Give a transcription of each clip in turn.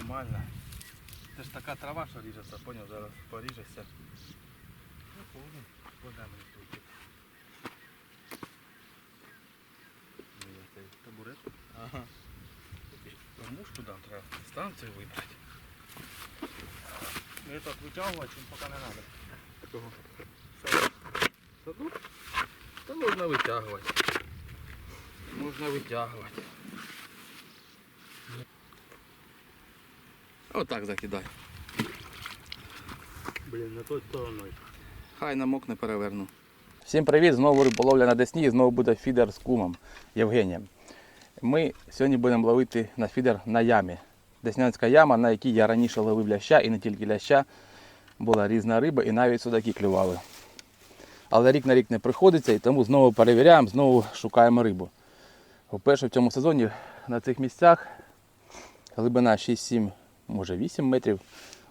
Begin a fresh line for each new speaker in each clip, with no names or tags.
нормально. Це ж така трава, що ріжеться, поняв, зараз поріжеться. Ну, повно. Вода мені тут. Табурет.
Ага.
Мушку дам, треба станцію вибрати.
Ну этот вытягивать им пока не надо.
Кого? Саду? Та можна витягувати. Можна витягувати. Отак закидай.
Блин, на той стороной.
Хай намокне переверну. Всім привіт! Знову риболовля на Десні і знову буде фідер з кумом Євгенієм. Ми сьогодні будемо ловити на фідер на ямі. Деснянська яма, на якій я раніше ловив ляща і не тільки ляща. Була різна риба і навіть судаки клювали. Але рік на рік не приходиться і тому знову перевіряємо, знову шукаємо рибу. По-перше, в цьому сезоні на цих місцях глибина 6-7, може 8 метрів.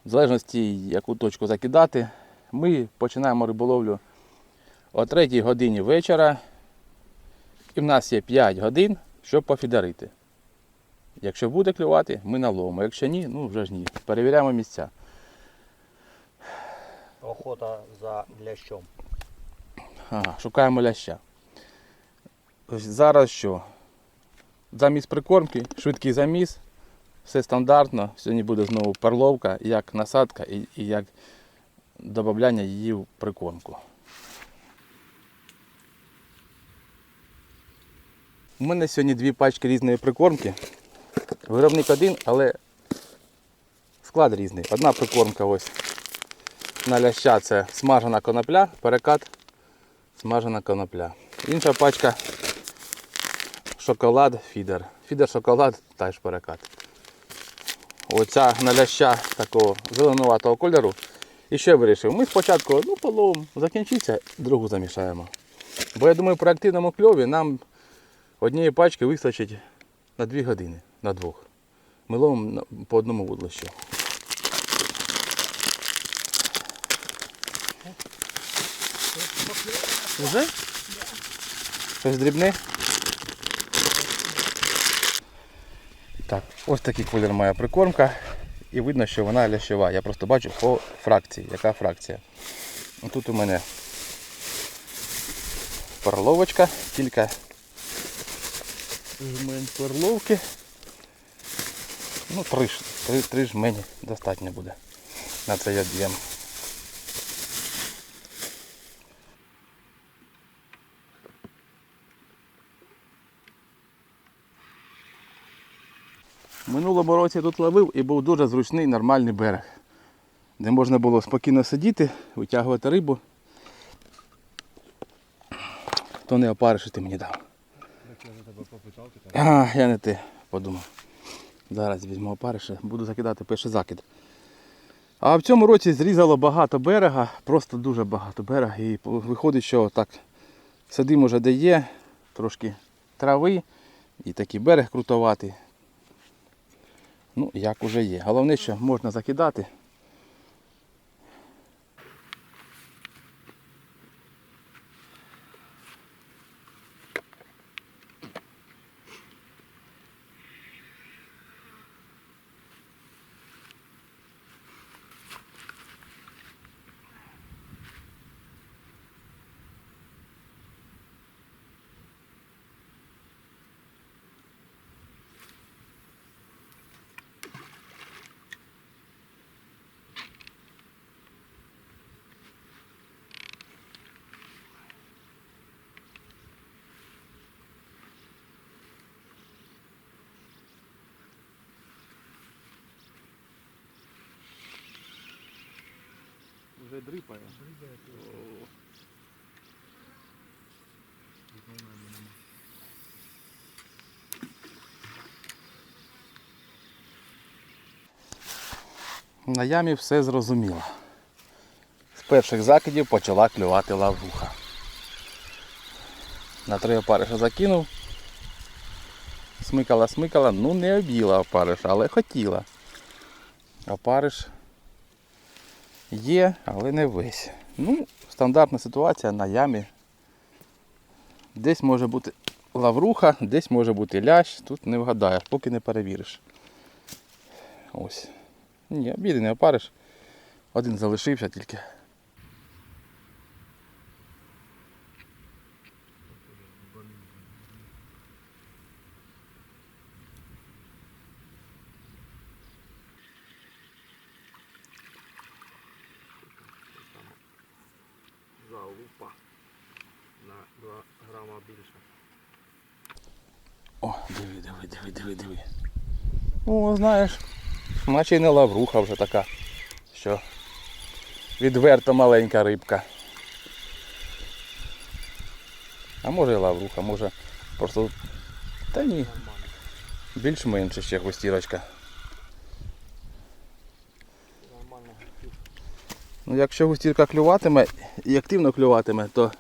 В залежності, яку точку закидати, ми починаємо риболовлю о 3 годині вечора. І в нас є 5 годин, щоб пофідерити. Якщо буде клювати, ми наловимо. Якщо ні, ну вже ж ні. Перевіряємо місця.
Охота за лящом.
Ага, шукаємо ляща. Зараз що? Замість прикормки, швидкий заміс, все стандартно. Сьогодні буде знову перловка, як насадка і, як додавання її в прикормку. У мене сьогодні дві пачки різної прикормки. Виробник один, але склад різний. Одна прикормка ось на ляща це смажена конопля, перекат смажена конопля. Інша пачка шоколад фідер. Фідер шоколад теж перекат. Оця на ляща такого зеленуватого кольору. І ще вирішив, ми спочатку ну, половимо, закінчиться, другу замішаємо. Бо я думаю, при активному кльові нам однієї пачки вистачить на 2 години, на двох. Ми ловимо по одному вудлищу. Уже? Щось дрібне? Так, ось такий колір має прикормка. І видно, що вона лящова. Я просто бачу по фракції. Яка фракція? Тут у мене перловочка, кілька жмен перловки. Ну, три, три, три жмені достатньо буде на цей об'єм. Минулому році я тут ловив і був дуже зручний нормальний берег, де можна було спокійно сидіти, витягувати рибу. То не опариш, що ти мені дав. А, я не те подумав. Зараз візьму опариша, буду закидати перший закид. А в цьому році зрізало багато берега, просто дуже багато берега. І виходить, що так сидимо вже де є, трошки трави і такий берег крутоватий. Ну, як уже є. Головне, що можна закидати. Вже дрипає. На ямі все зрозуміло. З перших закидів почала клювати лавруха. На три опариша закинув. Смикала, смикала, ну не обіла опариш, але хотіла. Опариш є, але не весь. Ну, стандартна ситуація на ямі. Десь може бути лавруха, десь може бути лящ, тут не вгадаєш, поки не перевіриш. Ось. Ні, обіди не опариш. Один залишився тільки.
Залупа. На 2 грама більше.
О, диви, диви, диви, диви, диви. О, знаєш, наче й не лавруха вже така, що відверто маленька рибка. А може і лавруха, може просто. Та ні, більш-менше ще густірочка. Ну, якщо густірка клюватиме і активно клюватиме, то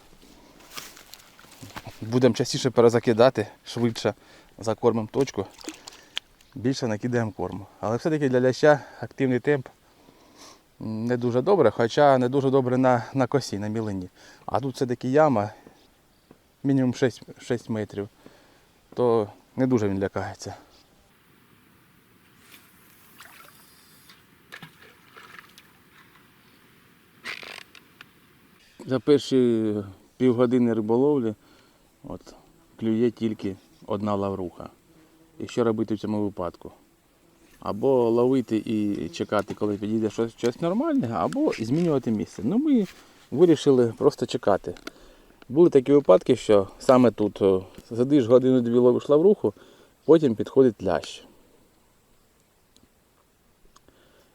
будемо частіше перезакидати, швидше закормимо точку, більше накидаємо корму. Але все-таки для ляща активний темп не дуже добре, хоча не дуже добре на, на косі, на мілині. А тут все-таки яма, мінімум 6, 6 метрів, то не дуже він лякається. За перші півгодини риболовлі от, клює тільки одна лавруха. І що робити в цьому випадку? Або ловити і чекати, коли підійде щось, щось нормальне, або змінювати місце. Ну ми вирішили просто чекати. Були такі випадки, що саме тут сидиш годину-дві ловиш лавруху, потім підходить лящ.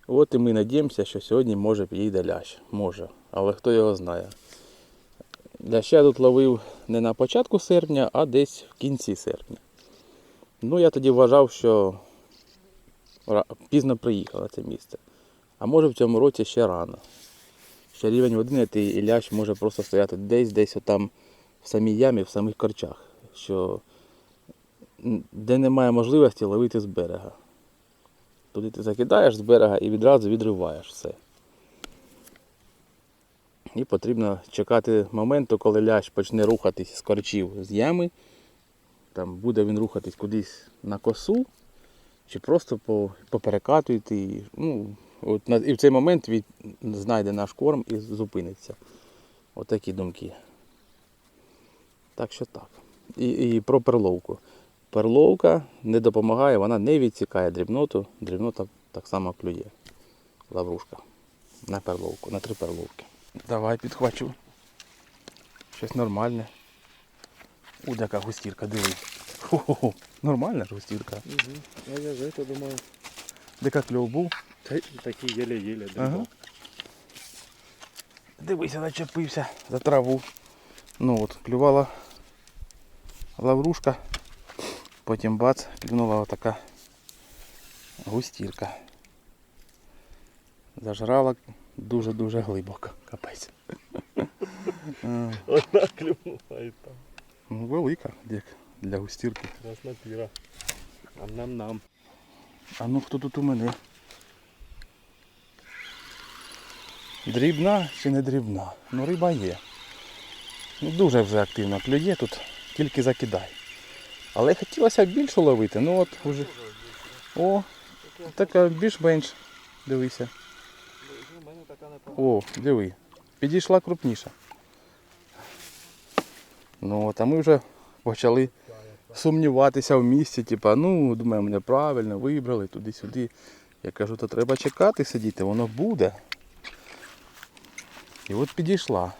От і ми надіємося, що сьогодні може підійде лящ. Може, але хто його знає. Ляща я тут ловив не на початку серпня, а десь в кінці серпня. Ну, я тоді вважав, що пізно приїхав на це місце. А може в цьому році ще рано. Ще рівень води і лящ може просто стояти десь, десь отам в самій ямі, в самих корчах, що де немає можливості ловити з берега. Туди ти закидаєш з берега і відразу відриваєш все. І потрібно чекати моменту, коли лящ почне рухатись з корчів з ями. Там буде він рухатись кудись на косу, чи просто по, поперекатуєте. І, ну, от і в цей момент він знайде наш корм і зупиниться. Отакі думки. Так що так. І, і про перловку. Перловка не допомагає, вона не відсікає дрібноту, дрібнота так само клює. Лаврушка. На перловку, на три перловки. Давай підхвачу. Щось нормальне. У, яка густірка, диви. Хо-хо-хо. Нормальна ж густірка.
Угу. А я за це думаю.
Дека кльов був.
Такі єле-єле.
Ага. Дивися, зачепився за траву. Ну от, клювала лаврушка. Потім бац, клюнула отака густірка. Зажрала дуже-дуже глибоко. Капець.
Одна клюнула і там.
Ну, велика дик для густірки.
Красна піра. А нам нам.
А ну хто тут у мене? Дрібна чи не дрібна? Ну риба є. Ну, дуже вже активно клює тут, тільки закидай. Але хотілося б більше ловити, ну от уже. О, така більш-менш. Дивися. О, диви. Підійшла крупніша. Ну от, а ми вже почали сумніватися в місті, типа, ну, мене правильно вибрали туди-сюди. Я кажу, то треба чекати, сидіти, воно буде. І от підійшла.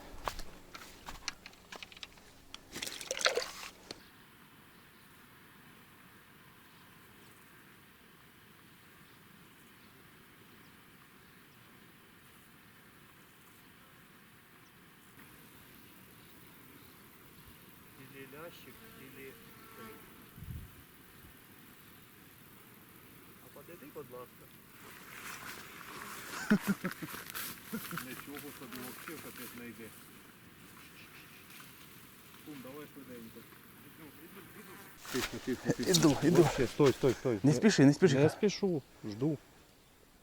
Стой, стой, стой.
Не спіши, не спіши.
Не спішу, жду.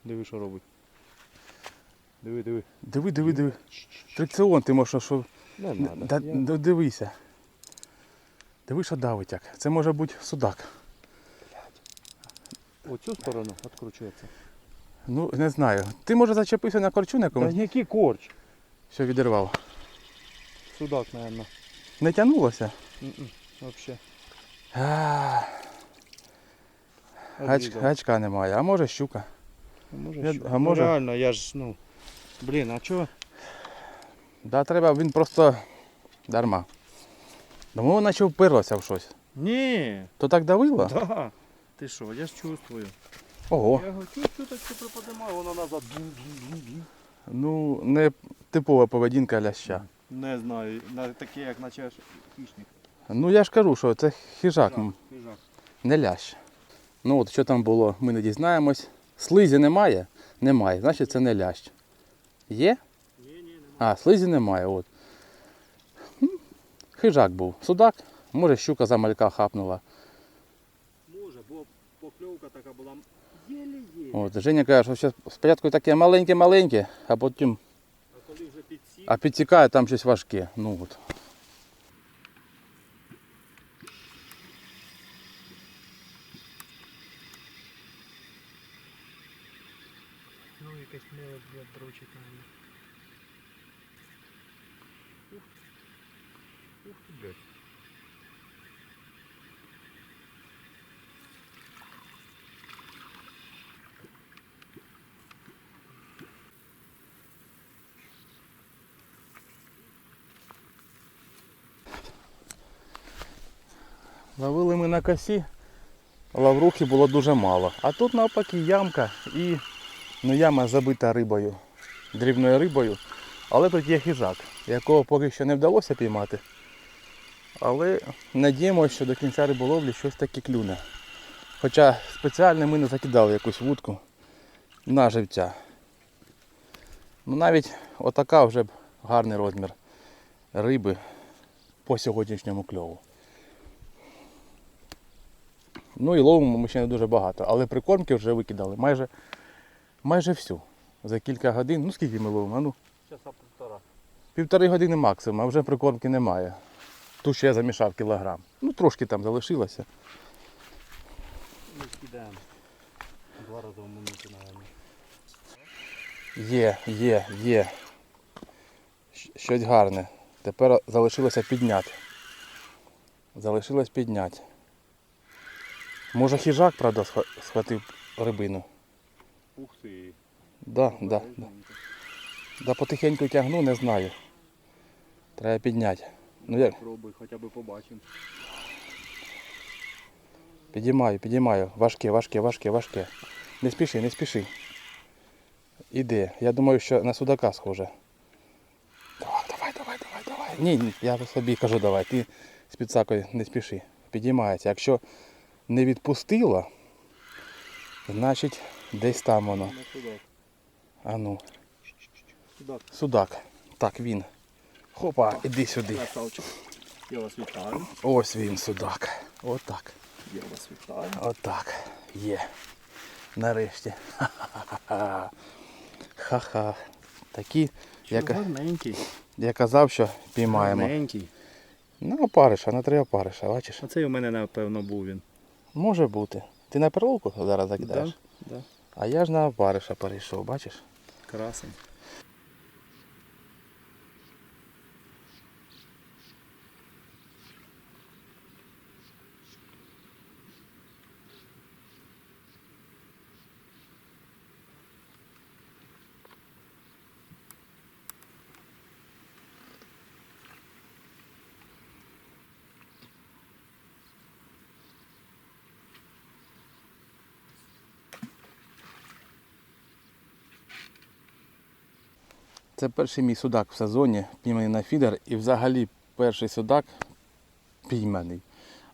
Диви, що робить. Диви, диви.
Диви, диви, диви. Трикціон ти можеш, що.
Не надо.
Да,
Я-
да, дивися. Диви, що давить як. Це може бути судак.
Оцю сторону відкручується.
Ну, не знаю. Ти може зачепився на корчу на
Та
якомусь,
який корч?
що відірвав.
Судак, мабуть.
Не тягнулося?
Вообще.
А, Гач, гачка немає, а може щука.
А може,
Я-
що?
а
Ну, реально, я ж, ну. Блін, а чого?
Да, треба, він просто дарма. Тому наче впирлося в щось.
Ні.
То так давило?
Да. Ти що, я ж чувствую.
Ого.
Я його чуть чуточку приподнимаю, воно назад.
Ну, не типова поведінка ляща.
Не знаю, на- таке, як наче хищник.
Ну я ж кажу, що це хижак, м,
Хижак.
не лящ. Ну от що там було, ми не дізнаємось. Слизі немає? Немає, значить це не лящ. Є?
Ні, ні, нема.
А, слизі немає. От. Хижак був. Судак, може щука за малька хапнула.
Може, бо покльовка така була єлі-єлі.
От, Женя каже, що спочатку таке маленьке-маленьке, а потім
А коли вже підсів,
а підтікає там щось важке. Ну от.
Ну якесь мило для дрочика. Ух, ух ти, блядь.
Ловили ми на косі, лаврухи було дуже мало. А тут навпаки ямка і ну, яма забита рибою, дрібною рибою. Але тут є хижак, якого поки що не вдалося піймати. Але надіємося, що до кінця риболовлі щось таке клюне. Хоча спеціально ми не закидали якусь вудку на живця. Ну навіть отака вже б гарний розмір риби по сьогоднішньому кльову. Ну і ловимо ми ще не дуже багато, але прикормки вже викидали майже, майже всю. За кілька годин. Ну скільки ми ловимо? Ну,
Часа півтора.
півтори години максимум, а вже прикормки немає. Ту ще я замішав кілограм. Ну трошки там залишилося.
Ми скидаємо. Два рази в минуту, мабуть.
Є, є, є. Щось гарне. Тепер залишилося підняти. Залишилось підняти. Може хижак, правда, схватив рибину.
Ух ти.
Да, да, да. Да потихеньку тягну, не знаю. Треба підняти. Ну як?
Пробуй, хоча б побачимо.
Підіймаю, підіймаю. Важке, важке, важке, важке. Не спіши, не спіши. Іди. Я думаю, що на судака схоже. Давай, давай, давай, давай, давай. Ні, ні, я собі кажу, давай. Ти з підсакою не спіши. Підіймається. Якщо не відпустила, значить десь там воно. А ну,
Судак.
судак. Так, він. Хопа, іди сюди.
Я вас вітаю.
Ось він судак. Отак.
Я вас вітаю.
Отак. Є. Нарешті. Ха-ха-ха. Ха-ха. Такі, я,
Гарненький.
я казав, що піймаємо.
Гарненький.
На опариша, на три опариша, бачиш?
Оцей у мене напевно був він.
Може бути. Ти на перловку зараз закидаєш?
Да?
А я ж на опариша перейшов, бачиш?
Красень.
Це перший мій судак в сезоні, пійманий на фідер і взагалі перший судак пійманий.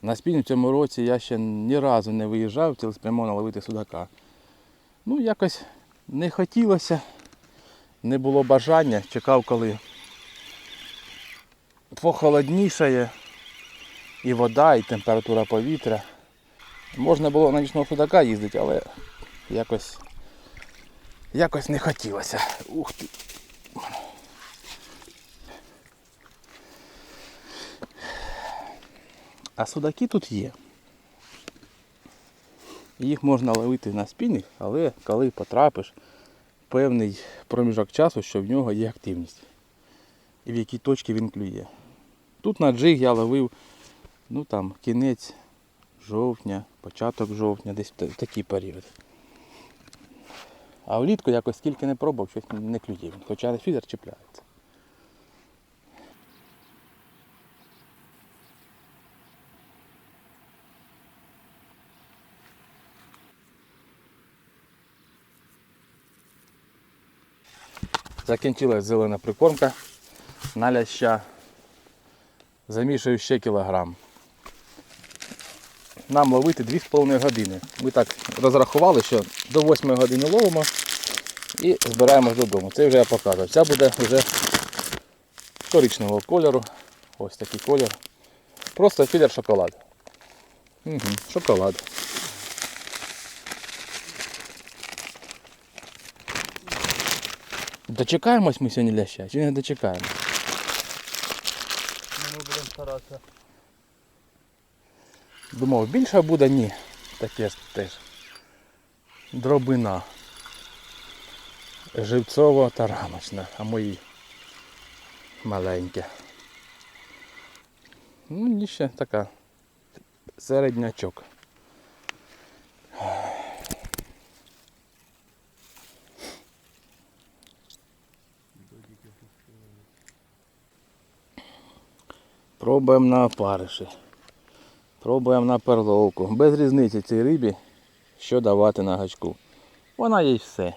На спільню в цьому році я ще ні разу не виїжджав цілеспрямовано ловити судака. Ну, якось не хотілося, не було бажання, чекав, коли похолоднішає і вода, і температура повітря. Можна було на нічного судака їздити, але якось, якось не хотілося. Ух ти. А судаки тут є. Їх можна ловити на спінінг, але коли потрапиш певний проміжок часу, що в нього є активність. І в якій точці він клює. Тут на джиг я ловив ну там кінець жовтня, початок жовтня, десь в та- такий період. А влітку якось скільки не пробував, щось не клює хоча фідер чіпляється. Закінчилась зелена прикормка на ляща. Замішую ще кілограм. Нам ловити 2,5 години. Ми так розрахували, що до 8 години ловимо і збираємось додому. Це вже я показував. Ця буде вже коричневого кольору. Ось такий колір. Просто філер шоколад. Угу, шоколад. Дочекаємось ми сьогодні ляща, чи не дочекаємо?
Ми будемо старатися.
Думав, більше буде? Ні. Таке теж. Дробина. Живцово та рамочна, а мої маленькі. Ну, ні ще така середнячок. Пробуємо на опариші. Пробуємо на перловку. Без різниці цій рибі, що давати на гачку. Вона їй все.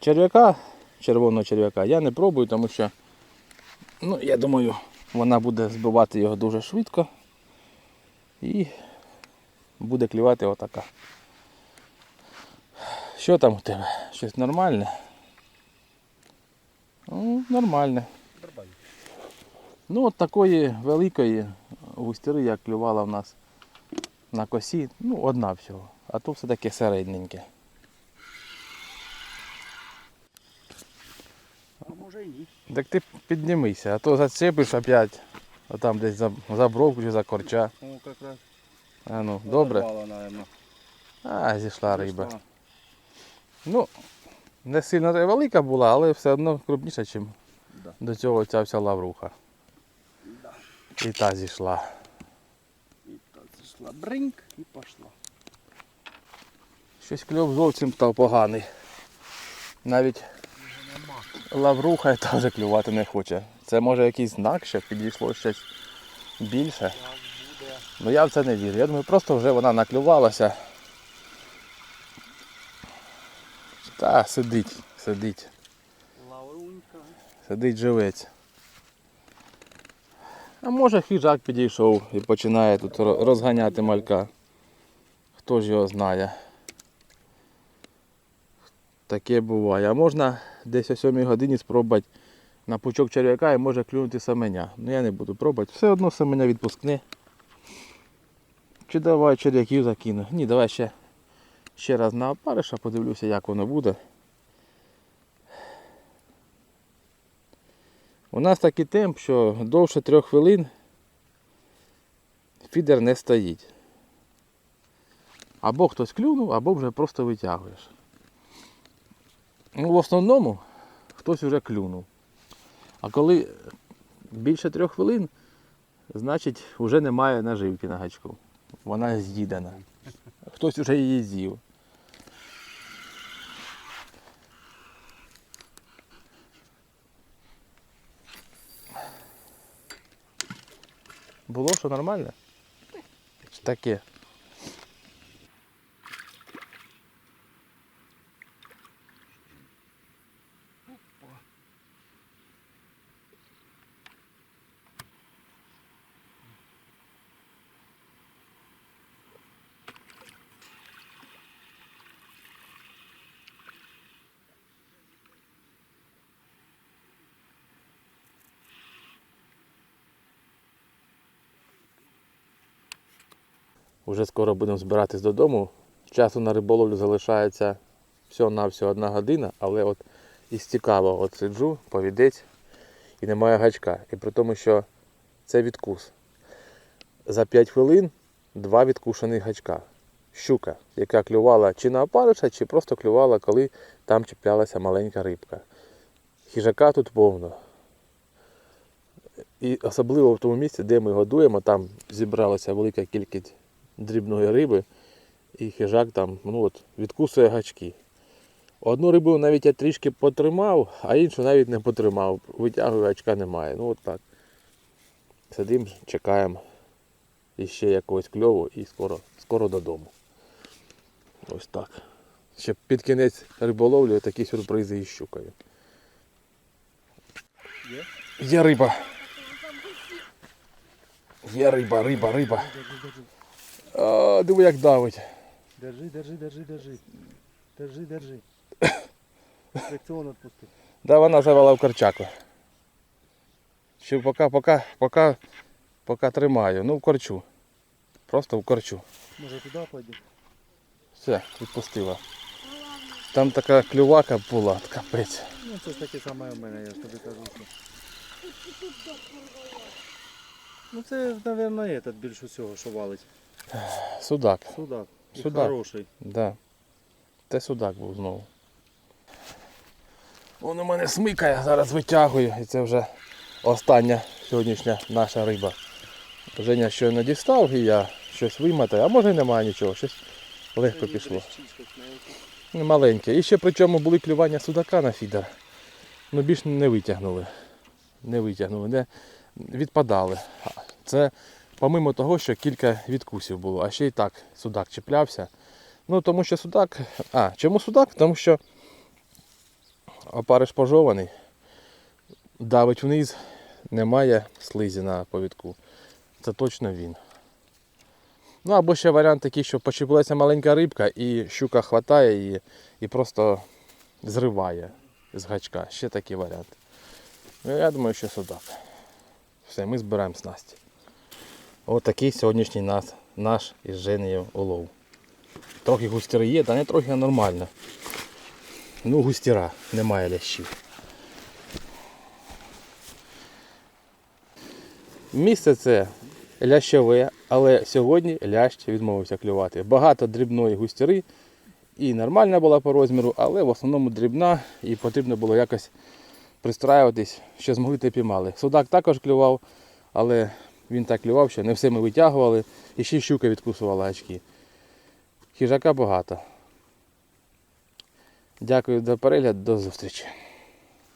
Черв'яка, червоного черв'яка я не пробую, тому що ну, я думаю, вона буде збивати його дуже швидко і буде клювати отака. Що там у тебе? Щось нормальне? Ну, нормальне. Ну, от такої великої густіри, як клювала в нас на косі, ну, одна всього. А то все таке середненьке.
А може і ні.
Так ти піднімися, а то зацепиш опять, а там десь за, за бровку чи за корча.
О, якраз.
А ну, добре.
Порвала, наверно.
А, зійшла риба. Ну, не сильно велика була, але все одно крупніша, ніж
Да.
до цього ця вся лавруха. І та зійшла.
І так зійшла бриньк і пішла.
Щось кльов зовсім став поганий. Навіть лавруха теж клювати не хоче. Це може якийсь знак, що підійшло щось більше. Ну я в це не вірю. Я думаю, просто вже вона наклювалася. Та сидить, сидить,
Лаврунька.
сидить живець. А може хижак підійшов і починає тут розганяти малька. Хто ж його знає. Таке буває. А можна десь о 7 годині спробувати на пучок черв'яка і може клюнути саменя. Ну я не буду пробувати. Все одно саменя відпускне. Чи давай черв'яків закину? Ні, давай ще, ще раз на опариша, подивлюся, як воно буде. У нас такий темп, що довше трьох хвилин фідер не стоїть. Або хтось клюнув, або вже просто витягуєш. Ну, в основному хтось вже клюнув. А коли більше трьох хвилин, значить вже немає наживки на гачку. Вона з'їдена. Хтось вже її з'їв. Було що нормально? Таке. Уже скоро будемо збиратись додому. Часу на риболовлю залишається всього-навсього одна година, але от із цікавого от сиджу, повідець і немає гачка. І при тому, що це відкус. За 5 хвилин два відкушених гачка. щука, яка клювала чи на опариша, чи просто клювала, коли там чіплялася маленька рибка. Хижака тут повно. І особливо в тому місці, де ми годуємо, там зібралася велика кількість дрібної риби, і хижак там ну от, відкусує гачки. Одну рибу навіть я трішки потримав, а іншу навіть не потримав. Витягую, гачка немає. Ну от так. Сидимо, чекаємо іще якогось кльову і скоро, скоро додому. Ось так. Ще під кінець риболовлі такі сюрпризи із щукою.
Є?
Є риба. Є риба, риба, риба. А, диви, як давить.
Держи, держи, держи, держи. Держи, держи. Фрикціон відпусти.
Да, вона завела в корчаку. Ще поки, поки, поки, поки тримаю. Ну, в корчу. Просто в корчу.
Може туди пойде?
Все, відпустила. Там така клювака була, капець.
Ну це ж таке саме в мене, я ж тобі кажу. Що... Ну це, мабуть, этот більш усього, що валить.
Судак.
Судак. І
Судак.
хороший.
Да. Це судак був знову. Він у мене смикає, зараз витягую. І це вже остання сьогоднішня наша риба. Женя щойно дістав і я щось вимотаю, а може немає нічого, щось легко пішло. Маленьке. І ще причому були клювання судака на фідер. Ну більш не витягнули. Не витягнули, не відпадали. Це помимо того, що кілька відкусів було, а ще й так судак чіплявся. Ну тому що судак. А, чому судак? Тому що опариш пожований, давить вниз, немає слизі на повідку. Це точно він. Ну або ще варіант такий, що почепилася маленька рибка і щука хватає її і просто зриває з гачка. Ще такий варіант. Ну, я думаю, що судак. Все, ми збираємо снасті. Ось такий сьогоднішній нас, наш із Женею улов. Трохи густіри є, та не трохи а нормально. Ну, густіра, немає лящів. Місце це лящове, але сьогодні лящ відмовився клювати. Багато дрібної густіри і нормальна була по розміру, але в основному дрібна і потрібно було якось пристраюватись, що змогли те піймали. Судак також клював, але він так клював, що не все ми витягували і ще щука відкусувала очки. Хижака багато. Дякую за перегляд, до зустрічі.